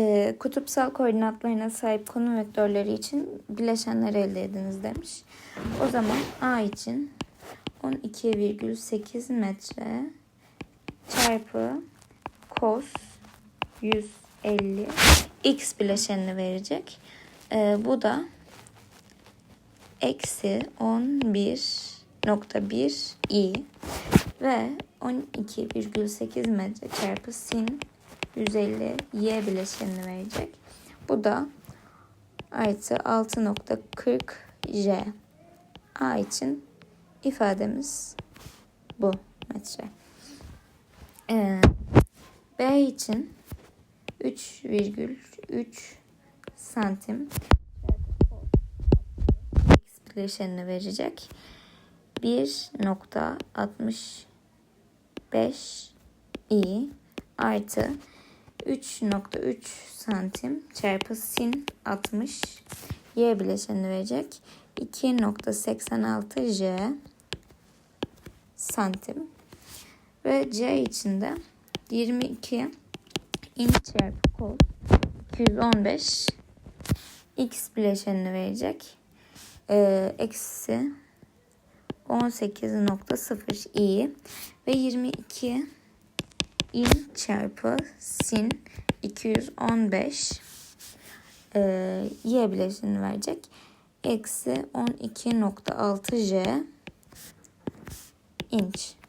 Ee, kutupsal koordinatlarına sahip konum vektörleri için bileşenleri elde ediniz demiş. O zaman A için 12,8 metre çarpı cos 150 x bileşenini verecek. Ee, bu da eksi 11.1 i ve 12,8 metre çarpı sin 150 y bileşenini verecek. Bu da artı 6.40 j. A için ifademiz bu metre. Ee, B için 3,3 santim x bileşenini verecek. 1.65 i artı 3.3 santim çarpı sin 60 y bileşenini verecek. 2.86 j santim ve c içinde 22 in çarpı kol 215 x bileşenini verecek. Ee, eksi 18.0 i ve 22 in çarpı sin 215 e, y bileşenini verecek. Eksi 12.6 j inç.